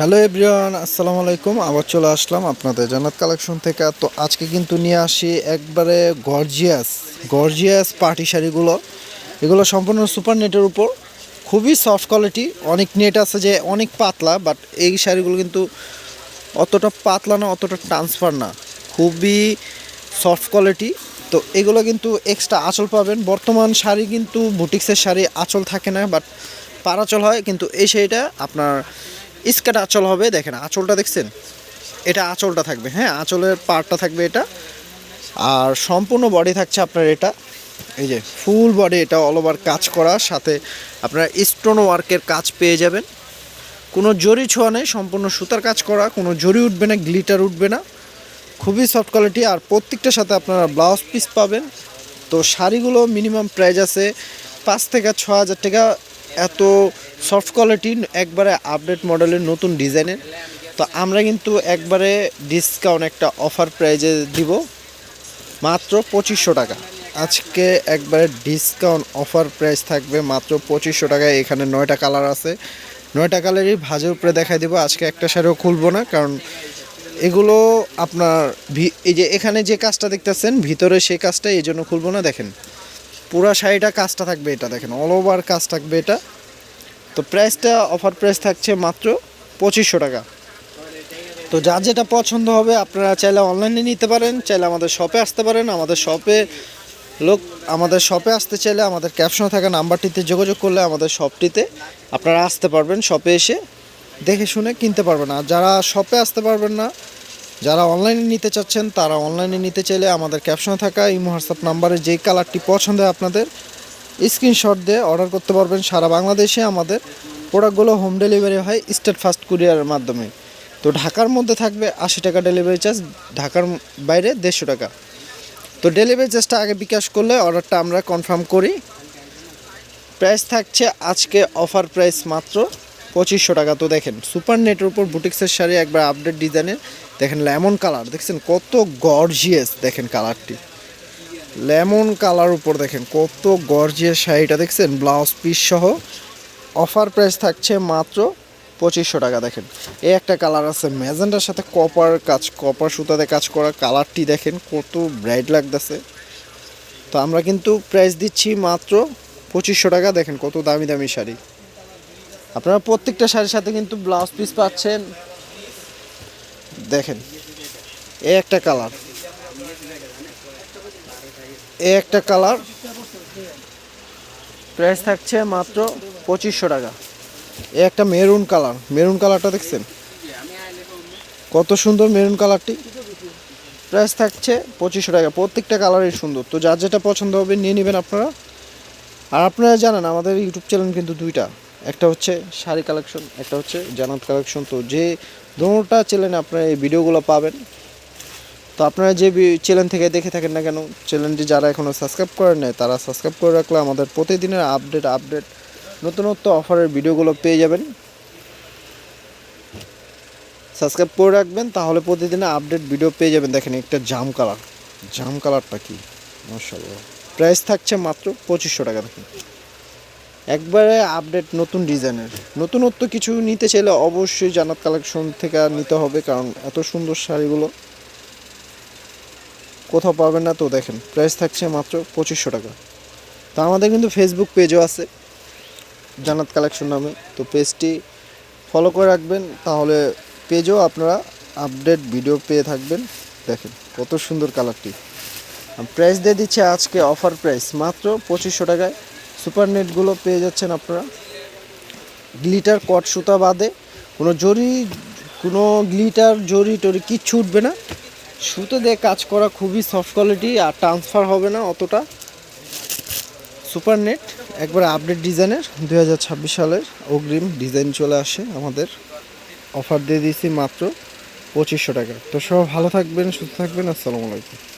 Hello everyone, আসসালামু আলাইকুম। আবার চলে আসলাম আপনাদের জান্নাত কালেকশন থেকে। তো আজকে কিন্তু নিয়ে আসি একবারে গর্জিয়াস গর্জিয়াস পার্টি শাড়িগুলো। এগুলো সম্পূর্ণ সুপার নেটের উপর। খুবই সফট কোয়ালিটি। অনেক নেট আছে যে অনেক পাতলা, বাট এই শাড়িগুলো কিন্তু অতটা পাতলা না, অতটা ট্রান্সফার না। খুবই সফট কোয়ালিটি। তো এগুলো কিন্তু এক্সট্রা আঁচল পাবেন। বর্তমান শাড়ি কিন্তু বুটিক্সের শাড়ি আঁচল থাকে না, বাট পারাচল হয়। কিন্তু এই শাড়িটা আপনার স্কার্ট আঁচল হবে, দেখেন আঁচলটা দেখছেন? এটা আঁচলটা থাকবে হ্যাঁ আঁচলের পার্টটা থাকবে এটা। আর সম্পূর্ণ বডি থাকছে আপনার এটা। এই যে ফুল বডি এটা অল ওভার কাজ করা, সাথে আপনারা স্টোন ওয়ার্কের কাজ পেয়ে যাবেন। কোনো জরি ছোঁয়া নেই, সম্পূর্ণ সুতার কাজ করা, কোনো জরি উঠবে না গ্লিটার উঠবে না। খুবই সফট কোয়ালিটি আর প্রত্যেকটার সাথে আপনারা ব্লাউজ পিস পাবেন। তো শাড়িগুলো মিনিমাম প্রাইস আছে পাঁচ থেকে ছ হাজার টাকা। এত সফট কোয়ালিটি একবারে আপডেট মডেলের নতুন ডিজাইনের। তো আমরা কিন্তু একবারে ডিসকাউন্ট একটা অফার প্রাইজে দিব, মাত্র পঁচিশশো টাকা। আজকে একবারে ডিসকাউন্ট অফার প্রাইস থাকবে মাত্র পঁচিশশো টাকায়। এখানে নয়টা কালার আছে। নয়টা কালারই ভাজের উপরে দেখাই দেবো। আজকে একটা শাড়িও খুলবো না, কারণ এগুলো আপনার এই যে এখানে যে কাজটা দেখতেছেন, ভিতরে সেই কাজটা এই জন্য খুলবো না, দেখেন। পুরা শাড়িটা কাজটা থাকবে এটা, দেখেন। অল ওভার কাজ থাকবে এটা। তো প্রাইসটা অফার প্রাইস থাকছে মাত্র পঁচিশশো টাকা। তো যার যেটা পছন্দ হবে, আপনারা চাইলে অনলাইনে নিতে পারেন, চাইলে আমাদের শপে আসতে পারেন। আমাদের শপে লোক, আমাদের শপে আসতে চাইলে আমাদের ক্যাপশনে থাকা নাম্বারটিতে যোগাযোগ করলে আমাদের শপটিতে আপনারা আসতে পারবেন শপে এসে, দেখে শুনে কিনতে পারবেন। আর যারা শপে আসতে পারবেন না, যারা অনলাইনে নিতে চাচ্ছেন, তারা অনলাইনে নিতে চাইলে আমাদের ক্যাপশনে থাকা এই হোয়াটসঅ্যাপ নাম্বারে যেই কালারটি পছন্দ হয় আপনাদের স্ক্রিনশট দিয়ে অর্ডার করতে পারবেন সারা বাংলাদেশে আমাদের প্রোডাক্টগুলো হোম ডেলিভারি হয় স্টেট ফাস্ট কুরিয়ারের মাধ্যমে। তো ঢাকার মধ্যে থাকবে আশি টাকা ডেলিভারি চার্জ, ঢাকার বাইরে দেড়শো টাকা। তো ডেলিভারি চার্জটা আগে বিকাশ করলে অর্ডারটা আমরা কনফার্ম করি। প্রাইস থাকছে আজকে অফার প্রাইস মাত্র পঁচিশশো টাকা। তো দেখেন, সুপার নেটের উপর বুটিক্সের শাড়ি একবার আপডেট ডিজাইনের। দেখেন লেমন কালার, দেখছেন কত গর্জিয়াস দেখেন কালারটি। লেমন কালার উপর দেখেন, কত গর্জিয়াস শাড়িটা দেখছেন, ব্লাউজ পিস সহ। অফার প্রাইস থাকছে মাত্র পঁচিশশো টাকা, দেখেন। এই একটা কালার আছে, ম্যাজেন্টার সাথে কপার কাজ কপার সুতাতে কাজ করা কালারটি দেখেন, কত ব্রাইট লাগতেছে। তো আমরা কিন্তু প্রাইস দিচ্ছি মাত্র পঁচিশশো টাকা, দেখেন কত দামি দামি শাড়ি। আপনারা প্রত্যেকটা শাড়ির সাথে কিন্তু ব্লাউজ পিস পাচ্ছেন। দেখেন এ একটা কালার। এ একটা কালার। প্রাইস থাকছে মাত্র পঁচিশশো টাকা। এ একটা মেরুন কালার। মেরুন কালারটা দেখছেন? কত সুন্দর মেরুন কালারটি। প্রাইস থাকছে পঁচিশশো টাকা। প্রত্যেকটা কালারই সুন্দর। তো যার যেটা পছন্দ হবে নিয়ে নেবেন আপনারা। আর আপনারা জানেন, আমাদের ইউটিউব চ্যানেল কিন্তু দুইটা। একটা হচ্ছে শাড়ি কালেকশন, একটা হচ্ছে জানাত কালেকশন। তো যে দুটোটা চ্যানেলে আপনারা এই ভিডিওগুলো পাবেন তো আপনারা যে চ্যানেল থেকে দেখে থাকেন না কেন চ্যানেলটি যারা এখনও সাবস্ক্রাইব করেন নাই, তারা সাবস্ক্রাইব করে রাখলে আমাদের প্রতিদিনের আপডেট আপডেট নতুনত্ব অফারের ভিডিওগুলো পেয়ে যাবেন। সাবস্ক্রাইব করে রাখবেন, তাহলে প্রতিদিনে আপডেট ভিডিও পেয়ে যাবেন। দেখেন একটা জাম কালার জাম কালারটা কি? মাশাআল্লাহ। প্রাইস থাকছে মাত্র পঁচিশশো টাকা, দেখুন। একবারে আপডেট নতুন ডিজাইনের নতুনত্ব কিছু নিতে চাইলে অবশ্যই জানাত কালেকশন থেকে নিতে হবে, কারণ এত সুন্দর শাড়িগুলো। কোথাও পাবেন না তো দেখেন প্রাইস থাকছে মাত্র পঁচিশশো টাকা। তো আমাদের কিন্তু ফেসবুক পেজও আছে জানাত কালেকশন নামে। তো পেজটি ফলো করে রাখবেন, তাহলে পেজও আপনারা আপডেট ভিডিও পেয়ে থাকবেন। দেখেন কত সুন্দর কালারটি প্রাইস দিয়ে দিচ্ছে আজকে অফার প্রাইস মাত্র পঁচিশশো টাকায়। সুপার নেটগুলো পেয়ে যাচ্ছেন আপনারা। গ্লিটার কট সুতা বাদে, কোনো জরি, কোনো গ্লিটার জরি টরি কিচ্ছু উঠবে না। সুতো দিয়ে কাজ করা খুবই সফট কোয়ালিটি আর ট্রান্সফার হবে না অতটা। সুপার নেট একবার আপডেট ডিজাইনের দু হাজার ছাব্বিশ সালের অগ্রিম ডিজাইন চলে আসে আমাদের। অফার দিয়ে দিয়েছি মাত্র পঁচিশশো টাকা। তো সব ভালো থাকবেন, সুস্থ থাকবেন, আসসালামু আলাইকুম।